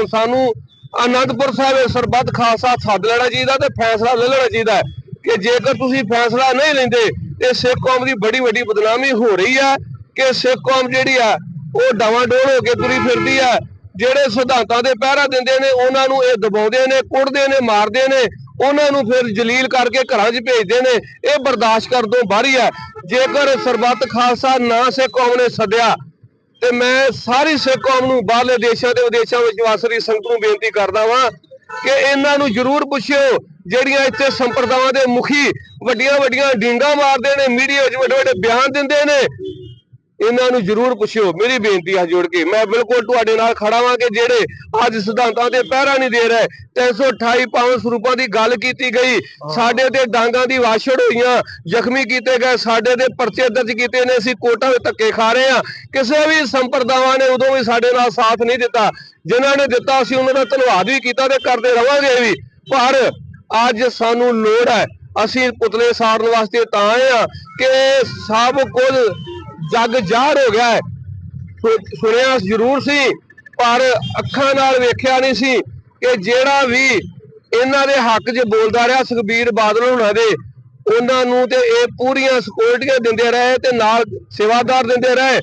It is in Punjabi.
ਹੁਣ ਸਾਨੂੰ ਆਨੰਦਪੁਰ ਸਾਹਿਬ ਸਰਬੱਤ ਖਾਲਸਾ ਸੱਦ ਲੈਣਾ ਚਾਹੀਦਾ ਤੇ ਫੈਸਲਾ ਲੈ ਲੈਣਾ ਚਾਹੀਦਾ ਕਿ ਜੇਕਰ ਤੁਸੀਂ ਫੈਸਲਾ ਨਹੀਂ ਲੈਂਦੇ, ਤੇ ਸਿੱਖ ਕੌਮ ਦੀ ਬੜੀ ਵੱਡੀ ਬਦਨਾਮੀ ਹੋ ਰਹੀ ਹੈ ਕਿ ਸਿੱਖ ਕੌਮ ਜਿਹੜੀ ਆ, ਉਹ ਡਾਵਾਂਡੋਲ ਹੋ ਕੇ ਤੁਰੀ ਫਿਰਦੀ ਆ। ਜਿਹੜੇ ਸਿਧਾਂਤਾਂ ਦੇ ਪਹਿਰਾ ਦਿੰਦੇ ਨੇ, ਉਹਨਾਂ ਨੂੰ ਇਹ ਦਬਾਉਂਦੇ ਨੇ, ਕੁੱਟਦੇ ਨੇ, ਮਾਰਦੇ ਨੇ, ਉਹਨਾਂ ਨੂੰ ਫਿਰ ਜਲੀਲ ਕਰਕੇ ਘਰਾਂ 'ਚ ਭੇਜਦੇ ਨੇ। ਇਹ ਬਰਦਾਸ਼ਤ ਕਰ ਤੋਂ ਬਾਹਰੀ ਹੈ ਜੇਕਰ ਸਰਬੱਤ ਖਾਲਸਾ ਨਾ ਸਿੱਖ ਕੌਮ ਨੇ ਸੱਦਿਆ ਤੇ ਮੈਂ ਸਾਰੀ ਸਿੱਖ ਕੌਮ ਨੂੰ ਬਾਹਰਲੇ ਦੇਸ਼ਾਂ ਦੇ ਵਿਦੇਸ਼ਾਂ ਵਿੱਚ ਵਸ ਰਹੀ ਸੰਗਤ ਨੂੰ ਬੇਨਤੀ ਕਰਦਾ ਵਾਂ ਕਿ ਇਹਨਾਂ ਨੂੰ ਜ਼ਰੂਰ ਪੁੱਛਿਓ, ਜਿਹੜੀਆਂ ਇੱਥੇ ਸੰਪਰਦਾਵਾਂ ਦੇ ਮੁਖੀ ਵੱਡੀਆਂ ਵੱਡੀਆਂ ਡਿੰਗਾ ਮਾਰਦੇ ਨੇ, ਮੀਡੀਆ ਵਿੱਚ ਵੱਡੇ ਵੱਡੇ ਬਿਆਨ ਦਿੰਦੇ ਨੇ ਇਹਨਾਂ ਨੂੰ ਜ਼ਰੂਰ ਪੁੱਛਿਓ ਮੇਰੀ ਬੇਨਤੀ ਆ ਜੋੜ ਕੇ ਮੈਂ ਬਿਲਕੁਲ ਤੁਹਾਡੇ ਨਾਲ ਖੜਾ ਵਾਂ ਕਿ ਜਿਹੜੇ ਅੱਜ ਸਿਧਾਂਤਾਂ ਤੇ ਪਹਿਰਾ ਨਹੀਂ ਦੇ ਰਹੇ 328 ਪਾਵਨ ਸਰੂਪਾਂ ਦੀ ਗੱਲ ਕੀਤੀ ਗਈ ਸਾਡੇ ਤੇ ਡਾਂਗਾਂ ਦੀ ਵਾਛੜ ਹੋਈਆਂ ਜ਼ਖਮੀ ਕੀਤੇ ਗਏ ਸਾਡੇ ਦੇ ਪਰਚੇ ਦਰਜ ਕੀਤੇ ਨੇ ਅਸੀਂ ਕੋਟਾਂ ਵਿੱਚ ਧੱਕੇ ਖਾ ਰਹੇ ਆ ਕਿਸੇ ਵੀ ਸੰਪਰਦਾਵਾਂ ਨੇ ਉਦੋਂ ਵੀ ਸਾਡੇ ਨਾਲ ਸਾਥ ਨਹੀਂ ਦਿੱਤਾ। ਜਿਨ੍ਹਾਂ ਨੇ ਦਿੱਤਾ ਅਸੀਂ ਉਹਨਾਂ ਦਾ ਧੰਨਵਾਦ ਵੀ ਕੀਤਾ ਤੇ ਕਰਦੇ ਰਵਾਂਗੇ ਵੀ। ਪਰ ਅੱਜ ਸਾਨੂੰ ਲੋੜ ਹੈ ਅਸੀਂ ਪੁਤਲੇ ਸਾੜਨ ਵਾਸਤੇ ਤਾਂ ਆਏ ਆ ਕਿ ਸਭ ਕੁਝ ਜੱਗ ਜ਼ਾਹਰ ਹੋ ਗਿਆ ਹੈ। ਸੁਣਿਆ ਜ਼ਰੂਰ ਸੀ, ਪਰ ਅੱਖਾਂ ਨਾਲ ਵੇਖਿਆ ਨਹੀਂ ਸੀ ਕਿ ਜਿਹੜਾ ਵੀ ਇਹਨਾਂ ਦੇ ਹੱਕ 'ਚ ਬੋਲਦਾ ਰਿਹਾ ਸੁਖਬੀਰ ਬਾਦਲ ਹੋਣਾ ਦੇ, ਉਹਨਾਂ ਨੂੰ ਤੇ ਇਹ ਪੂਰੀਆਂ ਸਿਕਿਉਰਟੀਆਂ ਦਿੰਦੇ ਰਹੇ ਤੇ ਨਾਲ ਸੇਵਾਦਾਰ ਦਿੰਦੇ ਰਹੇ।